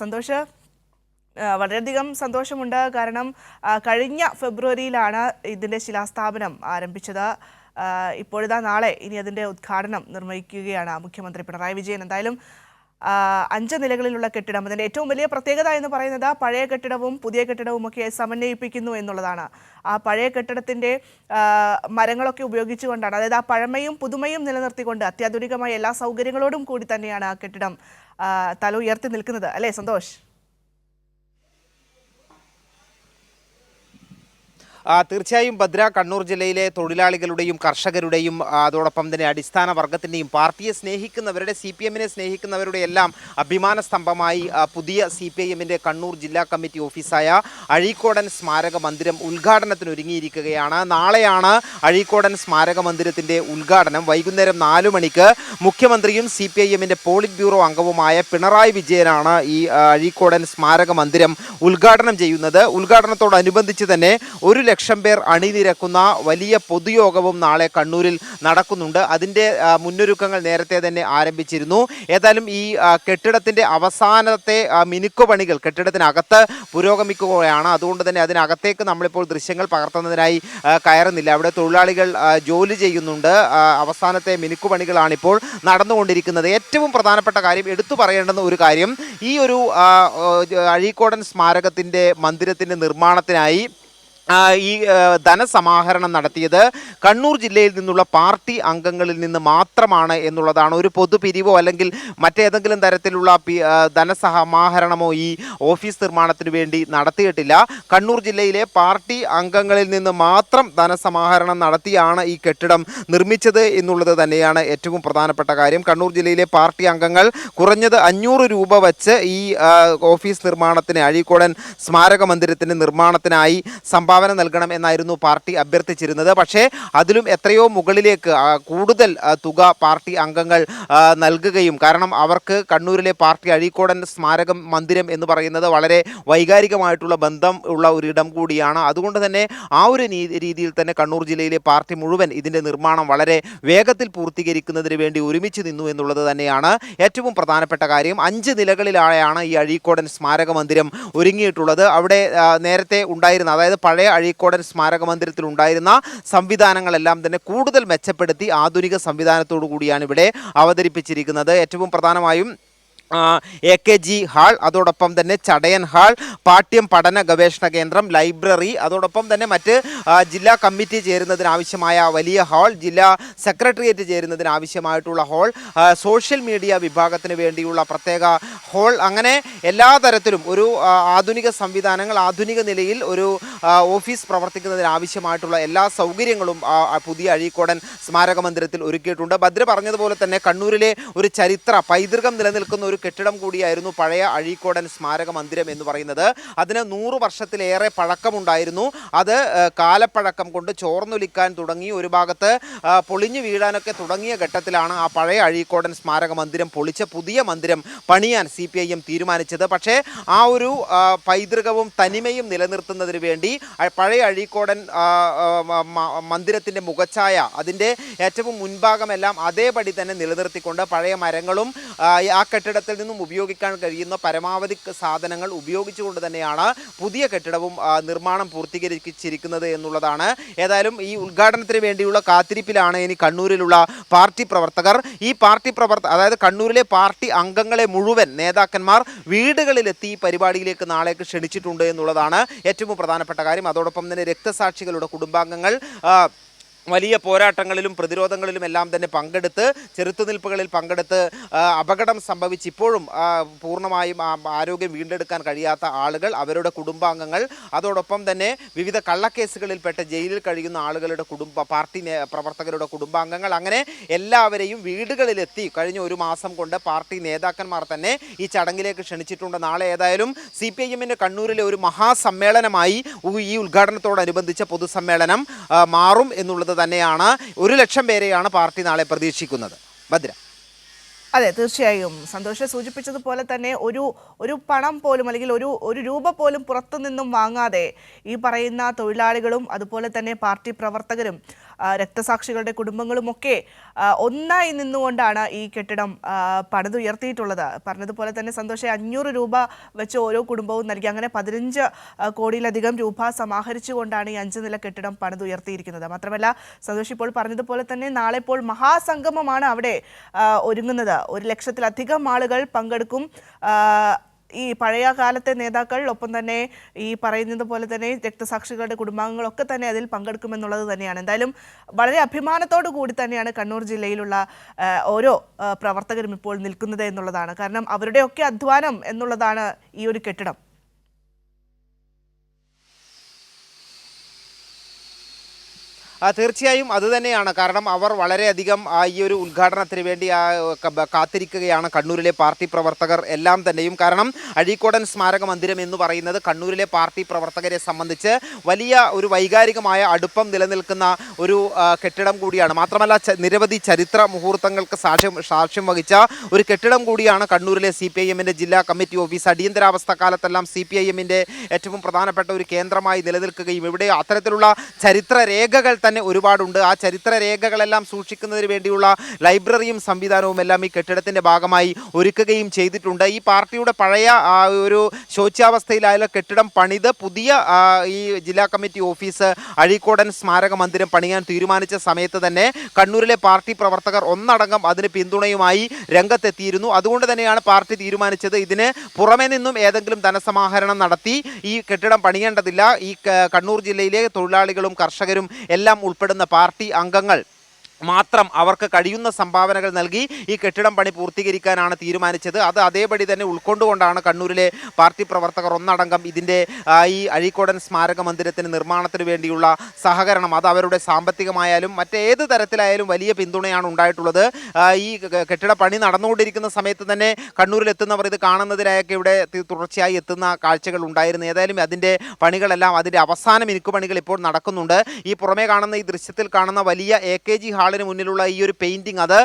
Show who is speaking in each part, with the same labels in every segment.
Speaker 1: സന്തോഷ് വളരെയധികം സന്തോഷമുണ്ട്. കാരണം കഴിഞ്ഞ ഫെബ്രുവരിയിലാണ് ഇതിന്റെ ശിലാസ്ഥാപനം ആരംഭിച്ചത്. ഇപ്പോഴിതാ നാളെ ഇനി അതിന്റെ ഉദ്ഘാടനം നിർവഹിക്കുകയാണ് മുഖ്യമന്ത്രി പിണറായി വിജയൻ. എന്തായാലും അഞ്ച് നിലകളിലുള്ള കെട്ടിടം അതിന്റെ ഏറ്റവും വലിയ പ്രത്യേകത എന്ന് പറയുന്നത് പഴയ കെട്ടിടവും പുതിയ കെട്ടിടവും ഒക്കെ സമന്വയിപ്പിക്കുന്നു എന്നുള്ളതാണ്. ആ പഴയ കെട്ടിടത്തിന്റെ മരങ്ങളൊക്കെ ഉപയോഗിച്ചുകൊണ്ടാണ് അതായത് ആ പഴമയും പുതുമയും നിലനിർത്തിക്കൊണ്ട് അത്യാധുനികമായ എല്ലാ സൗകര്യങ്ങളോടും കൂടി തന്നെയാണ് ആ കെട്ടിടം തല ഉയർത്തി നിൽക്കുന്നത്. അല്ലേ സന്തോഷ്
Speaker 2: ആ, തീർച്ചയായും ഭദ്ര കണ്ണൂർ ജില്ലയിലെ തൊഴിലാളികളുടെയും കർഷകരുടെയും അതോടൊപ്പം തന്നെ അടിസ്ഥാന വർഗത്തിന്റെയും പാർട്ടിയെ സ്നേഹിക്കുന്നവരുടെ സി പി എമ്മിനെ സ്നേഹിക്കുന്നവരുടെ എല്ലാം അഭിമാന സ്തംഭമായി പുതിയ സി പി ഐ എമ്മിന്റെ കണ്ണൂർ ജില്ലാ കമ്മിറ്റി ഓഫീസായ അഴീക്കോടൻ സ്മാരക മന്ദിരം ഉദ്ഘാടനത്തിന് ഒരുങ്ങിയിരിക്കുകയാണ് നാളെയാണ് അഴീക്കോടൻ സ്മാരക മന്ദിരത്തിന്റെ ഉദ്ഘാടനം. വൈകുന്നേരം നാലു മണിക്ക് മുഖ്യമന്ത്രിയും സി പി ഐ എമ്മിന്റെ പോളിറ്റ് ബ്യൂറോ അംഗവുമായ പിണറായി വിജയനാണ് ഈ അഴീക്കോടൻ സ്മാരക മന്ദിരം ഉദ്ഘാടനം ചെയ്യുന്നത്. ഉദ്ഘാടനത്തോടനുബന്ധിച്ച് തന്നെ ഒരു ലക്ഷം പേർ അണിനിരക്കുന്ന വലിയ പൊതുയോഗവും നാളെ കണ്ണൂരിൽ നടക്കുന്നുണ്ട്. അതിന്റെ മുന്നൊരുക്കങ്ങൾ നേരത്തെ തന്നെ ആരംഭിച്ചിരുന്നു. ഏതായാലും ഈ കെട്ടിടത്തിന്റെ അവസാനത്തെ മിനുക്കുപണികൾ കെട്ടിടത്തിനകത്ത് പുരോഗമിക്കുകയാണ്. അതുകൊണ്ട് തന്നെ അതിനകത്തേക്ക് നമ്മളിപ്പോൾ ദൃശ്യങ്ങൾ പകർത്തുന്നതിനായി കയറുന്നില്ല. അവിടെ തൊഴിലാളികൾ ജോലി ചെയ്യുന്നുണ്ട്. അവസാനത്തെ മിനുക്കുപണികളാണിപ്പോൾ നടന്നുകൊണ്ടിരിക്കുന്നത്. ഏറ്റവും പ്രധാനപ്പെട്ട കാര്യം എടുത്തു പറയേണ്ടുന്ന ഒരു കാര്യം ഈ ഒരു അഴീക്കോടൻ സ്മാരകത്തിന്റെ മന്ദിരത്തിന്റെ നിർമ്മാണത്തിനായി ഈ ധനസമാഹരണം നടത്തിയത് കണ്ണൂർ ജില്ലയിൽ നിന്നുള്ള പാർട്ടി അംഗങ്ങളിൽ നിന്ന് മാത്രമാണ് എന്നുള്ളതാണ് ഒരു പൊതുപിരിവോ അല്ലെങ്കിൽ മറ്റേതെങ്കിലും തരത്തിലുള്ള ധനസമാഹരണമോ ഈ ഓഫീസ് നിർമ്മാണത്തിന് വേണ്ടി നടത്തിയിട്ടില്ല. കണ്ണൂർ ജില്ലയിലെ പാർട്ടി അംഗങ്ങളിൽ നിന്ന് മാത്രം ധനസമാഹരണം നടത്തിയാണ് ഈ കെട്ടിടം നിർമ്മിച്ചത് എന്നുള്ളത് തന്നെയാണ് ഏറ്റവും പ്രധാനപ്പെട്ട കാര്യം. കണ്ണൂർ ജില്ലയിലെ പാർട്ടി അംഗങ്ങൾ കുറഞ്ഞത് അഞ്ഞൂറ് രൂപ വച്ച് ഈ ഓഫീസ് നിർമ്മാണത്തിന് അഴീക്കോടൻ സ്മാരക മന്ദിരത്തിന്റെ നിർമ്മാണത്തിനായി സംഭാവന നൽകണം എന്നായിരുന്നു പാർട്ടി അഭ്യർത്ഥിച്ചിരുന്നത്. പക്ഷേ അതിലും എത്രയോ മുകളിലേക്ക് കൂടുതൽ തുക പാർട്ടി അംഗങ്ങൾ നൽകുകയും കാരണം അവർക്ക് കണ്ണൂരിലെ പാർട്ടി അഴീക്കോടൻ സ്മാരകം മന്ദിരം എന്ന് പറയുന്നത് വളരെ വൈകാരികമായിട്ടുള്ള ബന്ധം ഉള്ള ഒരു ഇടം കൂടിയാണ്. അതുകൊണ്ട് തന്നെ ആ ഒരു രീതിയിൽ തന്നെ കണ്ണൂർ ജില്ലയിലെ പാർട്ടി മുഴുവൻ ഇതിന്റെ നിർമ്മാണം വളരെ വേഗത്തിൽ പൂർത്തീകരിക്കുന്നതിന് വേണ്ടി ഒരുമിച്ച് നിന്നു എന്നുള്ളത് തന്നെയാണ് ഏറ്റവും പ്രധാനപ്പെട്ട കാര്യം. അഞ്ച് നിലകളിലായാണ് ഈ അഴീക്കോടൻ സ്മാരക മന്ദിരം ഒരുങ്ങിയിട്ടുള്ളത്. അവിടെ നേരത്തെ ഉണ്ടായിരുന്ന അതായത് പഴയ അഴീക്കോടൻ സ്മാരക മന്ദിരത്തിൽ ഉണ്ടായിരുന്ന സംവിധാനങ്ങളെല്ലാം തന്നെ കൂടുതൽ മെച്ചപ്പെടുത്തി ആധുനിക സംവിധാനത്തോടു കൂടിയാണ് ഇവിടെ അവതരിപ്പിച്ചിരിക്കുന്നത്. ഏറ്റവും പ്രധാനമായും എ കെ ജി ഹാൾ അതോടൊപ്പം തന്നെ ചടയൻ ഹാൾ പാഠ്യം പഠന ഗവേഷണ കേന്ദ്രം ലൈബ്രറി അതോടൊപ്പം തന്നെ മറ്റ് ജില്ലാ കമ്മിറ്റി ചേരുന്നതിനാവശ്യമായ വലിയ ഹാൾ ജില്ലാ സെക്രട്ടേറിയറ്റ് ചേരുന്നതിനാവശ്യമായിട്ടുള്ള ഹാൾ സോഷ്യൽ മീഡിയ വിഭാഗത്തിന് വേണ്ടിയുള്ള പ്രത്യേക ഹാൾ അങ്ങനെ എല്ലാ തരത്തിലും ഒരു ആധുനിക സംവിധാനങ്ങൾ ആധുനിക നിലയിൽ ഒരു ഓഫീസ് പ്രവർത്തിക്കുന്നതിനാവശ്യമായിട്ടുള്ള എല്ലാ സൗകര്യങ്ങളും പുതിയ അഴീക്കോടൻ സ്മാരക മന്ദിരത്തിൽ ഒരുക്കിയിട്ടുണ്ട്. ഭദ്ര പറഞ്ഞതുപോലെ തന്നെ കണ്ണൂരിലെ ഒരു ചരിത്ര പൈതൃകം നിലനിൽക്കുന്ന ഒരു കെട്ടിടം കൂടിയായിരുന്നു പഴയ അഴീക്കോടൻ സ്മാരക മന്ദിരം എന്ന് പറയുന്നത്. അതിന് നൂറ് വർഷത്തിലേറെ പഴക്കമുണ്ടായിരുന്നു. അത് കാലപ്പഴക്കം കൊണ്ട് ചോർന്നൊലിക്കാൻ തുടങ്ങി. ഒരു ഭാഗത്ത് പൊളിഞ്ഞു വീഴാനൊക്കെ തുടങ്ങിയ ഘട്ടത്തിലാണ് ആ പഴയ അഴീക്കോടൻ സ്മാരക മന്ദിരം പൊളിച്ച പുതിയ മന്ദിരം പണിയാൻ സി പി ഐ എം തീരുമാനിച്ചത്. പക്ഷേ ആ ഒരു പൈതൃകവും തനിമയും നിലനിർത്തുന്നതിന് വേണ്ടി പഴയ അഴീക്കോടൻ മന്ദിരത്തിന്റെ മുഖച്ഛായ അതിന്റെ ഏറ്റവും മുൻഭാഗമെല്ലാം അതേപടി തന്നെ നിലനിർത്തിക്കൊണ്ട് പഴയ മരങ്ങളും ആ, ആ കെട്ടിടത്തിൽ നിന്നും ഉപയോഗിക്കാൻ കഴിയുന്ന പരമാവധി സാധനങ്ങൾ ഉപയോഗിച്ചുകൊണ്ട് തന്നെയാണ് പുതിയ കെട്ടിടവും നിർമ്മാണം പൂർത്തീകരിച്ചിരിക്കുന്നത് എന്നുള്ളതാണ്. ഏതായാലും ഈ ഉദ്ഘാടനത്തിന് വേണ്ടിയുള്ള കാത്തിരിപ്പിലാണ് ഇനി കണ്ണൂരിലുള്ള പാർട്ടി പ്രവർത്തകർ. ഈ പാർട്ടി പ്രവർത്ത അതായത് കണ്ണൂരിലെ പാർട്ടി അംഗങ്ങളെ മുഴുവൻ നേതാക്കന്മാർ വീടുകളിലെത്തി ഈ പരിപാടിയിലേക്ക് നാളേക്ക് ക്ഷണിച്ചിട്ടുണ്ട് എന്നുള്ളതാണ് ഏറ്റവും പ്രധാനപ്പെട്ട കാര്യം. അതോടൊപ്പം തന്നെ രക്തസാക്ഷികളുടെ കുടുംബാംഗങ്ങൾ വലിയ പോരാട്ടങ്ങളിലും പ്രതിരോധങ്ങളിലും എല്ലാം തന്നെ പങ്കെടുത്ത് ചെറുത്തുനിൽപ്പുകളിൽ പങ്കെടുത്ത് അപകടം സംഭവിച്ച് ഇപ്പോഴും പൂർണമായും ആരോഗ്യം വീണ്ടെടുക്കാൻ കഴിയാത്ത ആളുകൾ അവരുടെ കുടുംബാംഗങ്ങൾ അതോടൊപ്പം തന്നെ വിവിധ കള്ളക്കേസുകളിൽപ്പെട്ട ജയിലിൽ കഴിയുന്ന ആളുകളുടെ കുടുംബ പാർട്ടി പ്രവർത്തകരുടെ കുടുംബാംഗങ്ങൾ അങ്ങനെ എല്ലാവരെയും വീടുകളിലെത്തി. കഴിഞ്ഞ ഒരു മാസം കൊണ്ട് പാർട്ടി നേതാക്കന്മാർ തന്നെ ഈ ചടങ്ങിലേക്ക് ക്ഷണിച്ചിട്ടുണ്ട്. നാളെ ഏതായാലും സി പി ഐ എമ്മിന്റെ കണ്ണൂരിലെ ഒരു മഹാസമ്മേളനമായി ഈ ഉദ്ഘാടനത്തോടനുബന്ധിച്ച പൊതുസമ്മേളനം മാറും എന്നുള്ളത് തന്നെയാണ്. ഒരു ലക്ഷം പേരെയാണ് പാർട്ടി നാളെ പ്രതീക്ഷിക്കുന്നത്. ഭദ്ര.
Speaker 1: അതെ തീർച്ചയായും. സന്തോഷം സൂചിപ്പിച്ചതുപോലെ തന്നെ ഒരു ഒരു പണം പോലും അല്ലെങ്കിൽ ഒരു ഒരു രൂപ പോലും പുറത്തു നിന്നും വാങ്ങാതെ ഈ പറയുന്ന തൊഴിലാളികളും അതുപോലെ തന്നെ പാർട്ടി പ്രവർത്തകരും രക്തസാക്ഷികളുടെ കുടുംബങ്ങളുമൊക്കെ ഒന്നായി നിന്നുകൊണ്ടാണ് ഈ കെട്ടിടം പണിതുയർത്തിയിട്ടുള്ളത്. പറഞ്ഞതുപോലെ തന്നെ സന്തോഷം അഞ്ഞൂറ് രൂപ വെച്ച് ഓരോ കുടുംബവും നൽകി. അങ്ങനെ പതിനഞ്ച് കോടിയിലധികം രൂപ സമാഹരിച്ചുകൊണ്ടാണ് ഈ അഞ്ച് നില കെട്ടിടം പണിതുയർത്തിയിരിക്കുന്നത്. മാത്രമല്ല സന്തോഷ് ഇപ്പോൾ പറഞ്ഞതുപോലെ തന്നെ നാളെ ഇപ്പോൾ മഹാസംഗമമാണ് അവിടെ ഒരുങ്ങുന്നത്. ഒരു ലക്ഷത്തിലധികം ആളുകൾ പങ്കെടുക്കും ഈ പഴയ കാലത്തെ നേതാക്കൾ ഒപ്പം തന്നെ ഈ പറയുന്നത് പോലെ തന്നെ രക്തസാക്ഷികളുടെ കുടുംബാംഗങ്ങളൊക്കെ തന്നെ അതിൽ പങ്കെടുക്കുമെന്നുള്ളത് തന്നെയാണ്. എന്തായാലും വളരെ അഭിമാനത്തോടു കൂടി തന്നെയാണ് കണ്ണൂർ ജില്ലയിലുള്ള ഓരോ പ്രവർത്തകരും ഇപ്പോൾ നിൽക്കുന്നത് എന്നുള്ളതാണ്. കാരണം അവരുടെയൊക്കെ അധ്വാനം എന്നുള്ളതാണ് ഈ ഒരു കെട്ടിടം.
Speaker 2: തീർച്ചയായും അതുതന്നെയാണ് കാരണം അവർ വളരെയധികം ഈ ഒരു ഉദ്ഘാടനത്തിന് വേണ്ടി കാത്തിരിക്കുകയാണ് കണ്ണൂരിലെ പാർട്ടി പ്രവർത്തകർ എല്ലാം തന്നെയും. കാരണം അഴീക്കോടൻ സ്മാരക മന്ദിരം എന്ന് പറയുന്നത് കണ്ണൂരിലെ പാർട്ടി പ്രവർത്തകരെ സംബന്ധിച്ച് വലിയ ഒരു വൈകാരികമായ അടുപ്പം നിലനിൽക്കുന്ന ഒരു കെട്ടിടം കൂടിയാണ്. മാത്രമല്ല നിരവധി ചരിത്ര മുഹൂർത്തങ്ങൾക്ക് സാക്ഷ്യം സാക്ഷ്യം വഹിച്ച ഒരു കെട്ടിടം കൂടിയാണ് കണ്ണൂരിലെ സി പി ഐ എമ്മിന്റെ ജില്ലാ കമ്മിറ്റി ഓഫീസ്. അടിയന്തരാവസ്ഥ കാലത്തെല്ലാം സി പി ഐ എമ്മിന്റെ ഏറ്റവും പ്രധാനപ്പെട്ട ഒരു കേന്ദ്രമായി നിലനിൽക്കുകയും ഇവിടെ അത്തരത്തിലുള്ള ചരിത്ര രേഖകൾ തന്നെ ഒരുപാടുണ്ട്. ആ ചരിത്ര രേഖകളെല്ലാം സൂക്ഷിക്കുന്നതിന് വേണ്ടിയുള്ള ലൈബ്രറിയും സംവിധാനവും എല്ലാം ഈ കെട്ടിടത്തിന്റെ ഭാഗമായി ഒരുക്കുകയും ചെയ്തിട്ടുണ്ട്. ഈ പാർട്ടിയുടെ പഴയ ഒരു ശോച്യാവസ്ഥയിലായ കെട്ടിടം പണിത് പുതിയ ഈ ജില്ലാ കമ്മിറ്റി ഓഫീസ് അഴീക്കോടൻ സ്മാരക മന്ദിരം പണിയാൻ തീരുമാനിച്ച സമയത്ത് തന്നെ കണ്ണൂരിലെ പാർട്ടി പ്രവർത്തകർ ഒന്നടങ്കം അതിന് പിന്തുണയുമായി രംഗത്തെത്തിയിരുന്നു. അതുകൊണ്ട് തന്നെയാണ് പാർട്ടി തീരുമാനിച്ചത്. ഇതിന് പുറമെ നിന്നും ഏതെങ്കിലും ധനസമാഹരണം നടത്തി ഈ കെട്ടിടം പണിയേണ്ടതില്ല. ഈ കണ്ണൂർ ജില്ലയിലെ തൊഴിലാളികളും കർഷകരും എല്ലാം ഉൾപ്പെടുന്ന പാർട്ടി അംഗങ്ങൾ മാത്രം അവർക്ക് കഴിയുന്ന സംഭാവനകൾ നൽകി ഈ കെട്ടിടം പണി പൂർത്തീകരിക്കാനാണ് തീരുമാനിച്ചത്. അത് അതേപടി തന്നെ ഉൾക്കൊണ്ടുകൊണ്ടാണ് കണ്ണൂരിലെ പാർട്ടി പ്രവർത്തകർ ഒന്നടങ്കം ഇതിന്റെ ഈ അഴീക്കോടൻ സ്മാരക മന്ദിരത്തിന് നിർമ്മാണത്തിന് വേണ്ടിയുള്ള സഹകരണം അത് അവരുടെ സാമ്പത്തികമായാലും മറ്റേത് തരത്തിലായാലും വലിയ പിന്തുണയാണ് ഉണ്ടായിട്ടുള്ളത്. ഈ കെട്ടിട പണി നടന്നുകൊണ്ടിരിക്കുന്ന സമയത്ത് തന്നെ കണ്ണൂരിൽ എത്തുന്നവർ ഇത് കാണുന്നതിനായൊക്കെ ഇവിടെ തുടർച്ചയായി എത്തുന്ന കാഴ്ചകൾ ഉണ്ടായിരുന്നു. ഏതായാലും അതിന്റെ പണികളെല്ലാം അതിന്റെ അവസാന മിനുക്ക് പണികൾ ഇപ്പോൾ നടക്കുന്നുണ്ട്. ഈ പുറമേ കാണുന്ന ഈ ദൃശ്യത്തിൽ കാണുന്ന വലിയ എ കെ ജി ഹാളിന് മുന്നിലുള്ള ഈ ഒരു പെയിന്റിങ് അത്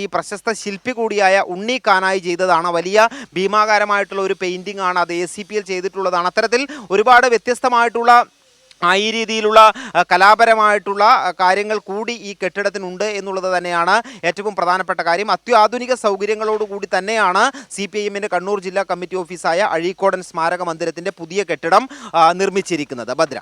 Speaker 2: ഈ പ്രശസ്ത ശില്പി കൂടിയായ ഉണ്ണി കാനായി ചെയ്തതാണ്. വലിയ ഭീമാകാരമായിട്ടുള്ള ഒരു പെയിന്റിംഗ് ആണ് അത് എ സി പി എൽ ചെയ്തിട്ടുള്ളതാണ്. അത്തരത്തിൽ ഒരുപാട് വ്യത്യസ്തമായിട്ടുള്ള ഈ രീതിയിലുള്ള കലാപരമായിട്ടുള്ള കാര്യങ്ങൾ കൂടി ഈ കെട്ടിടത്തിനുണ്ട് എന്നുള്ളത് തന്നെയാണ് ഏറ്റവും പ്രധാനപ്പെട്ട കാര്യം. അത്യാധുനിക സൗകര്യങ്ങളോടുകൂടി തന്നെയാണ് സി പി എമ്മിന്റെ കണ്ണൂർ ജില്ലാ കമ്മിറ്റി ഓഫീസായ അഴീക്കോടൻ സ്മാരക മന്ദിരത്തിന്റെ പുതിയ കെട്ടിടം നിർമ്മിച്ചിരിക്കുന്നത്. ഭദ്ര.